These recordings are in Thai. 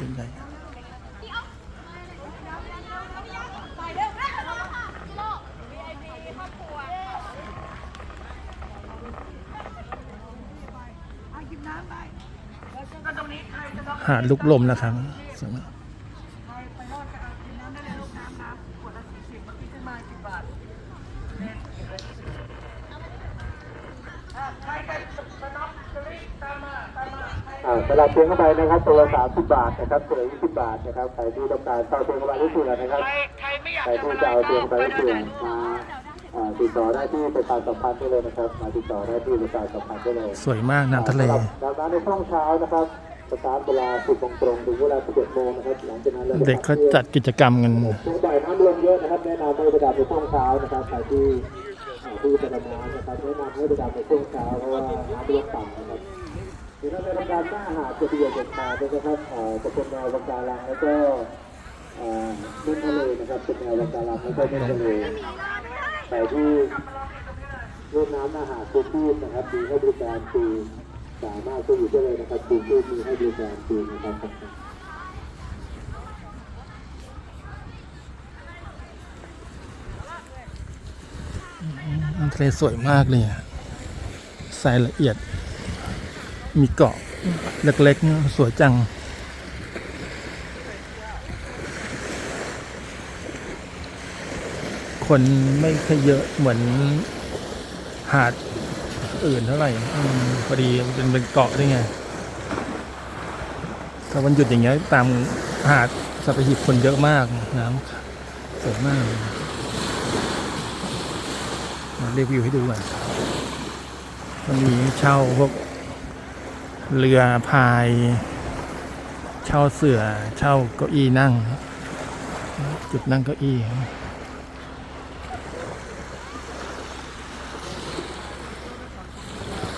ตื่ใจหาลุกลมนะครับ สลับเตียงเข้าไปนะครับตัวละสามสิบบาทนะครับตัวละยี่สิบบาทนะครับใครที่ต้องการต่อเตียงเข้าไปที่สุดนะครับใครใครไม่อยากใครจะที่มาจะเอาเตียงก็ไปไปที่ได้สุดมาอ่าติดต่อได้ที่ประชาสัมพันธ์ได้เลยนะครับมาติดต่อได้ที่ประชาสัมพันธ์ได้เลย สวยมากน้ำทะเลดำน้ำในช่วงเช้านะครับสตาร์ทเวลา10โมงตรงถึงเวลา11โมงนะครับหลังจากนั้นเราเด็กเขาจัดกิจกรรมกันช่วงบ่ายน้ำลงเยอะนะครับแนะนำให้ไปดำในช่วงเช้านะครับใครที่อ่าที่จะดำน้ำนะครับแนะนำให้ไปดำในช่วงเช้าเพราะว่าน้ำลงต่ำนะครับ เดี๋ยวเราจะทำการหน้าหาดจะเบียดเด็กมาด้วยนะครับเอ่อจะเป็นแนวปะการังแล้วก็เอ่อนุ่นทะเลนะครับเป็นแนวปะการังแล้วก็นุ่นทะเลใครที่เล่นน้ำหน้าหาดคูชีพนะครับมีให้บริการฟรีสามารถช่วยอยู่ได้เลยนะครับคูชีพมีให้บริการฟรีนะครับทะเลสวยมากเลยอะทรายละเอียด มีเกาะเล็กๆ สวยจัง คนไม่ค่อยเยอะเหมือนหาดอื่นเท่าไหร่อพอดีมันเป็นเป็นเกาะด้วยไงถ้าวันหยุดอย่างเงี้ยตามหาดสัตหีบคนเยอะมากน้ำสวยมากมารีวิวให้ดูก่อนมันมีเช่าพวก เรือพาย เช่าเสือเช่าเก้าอี้นั่ง จุดนั่งเก้าอี้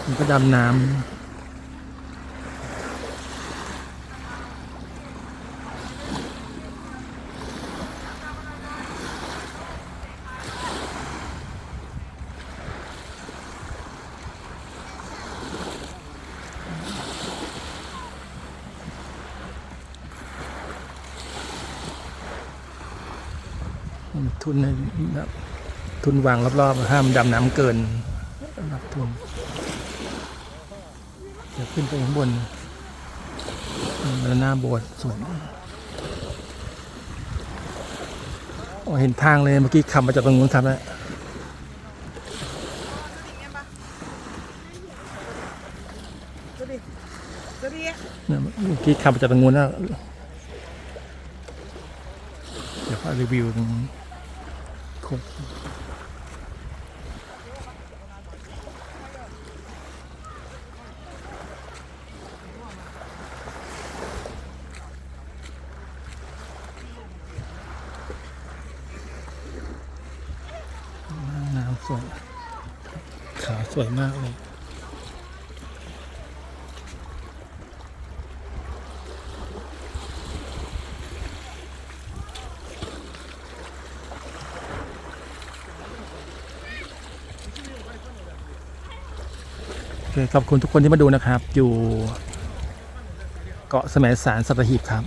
มันก็ดำน้ำ ทุนทุนวางรอบๆห้ามดำน้ำเกินรับทุนเดี๋ยวขึ้นไปข้างบนหน้าโบสถ์สวยโอ้เห็นทางเลยเมื่อกี้ขับมาจากตรงนู้นครับแล้วเนี่ยเมื่อกี้ขับมาจากตรงนู้นแล้วเดี๋ยวพอรีวิวตรงนี้ คตรน้ำสวย ขาวสวยมากเลย อเคขอบคุณทุกคนที่มาดูนะครับ อยู่เกาะแสมสารสัตหีบครับ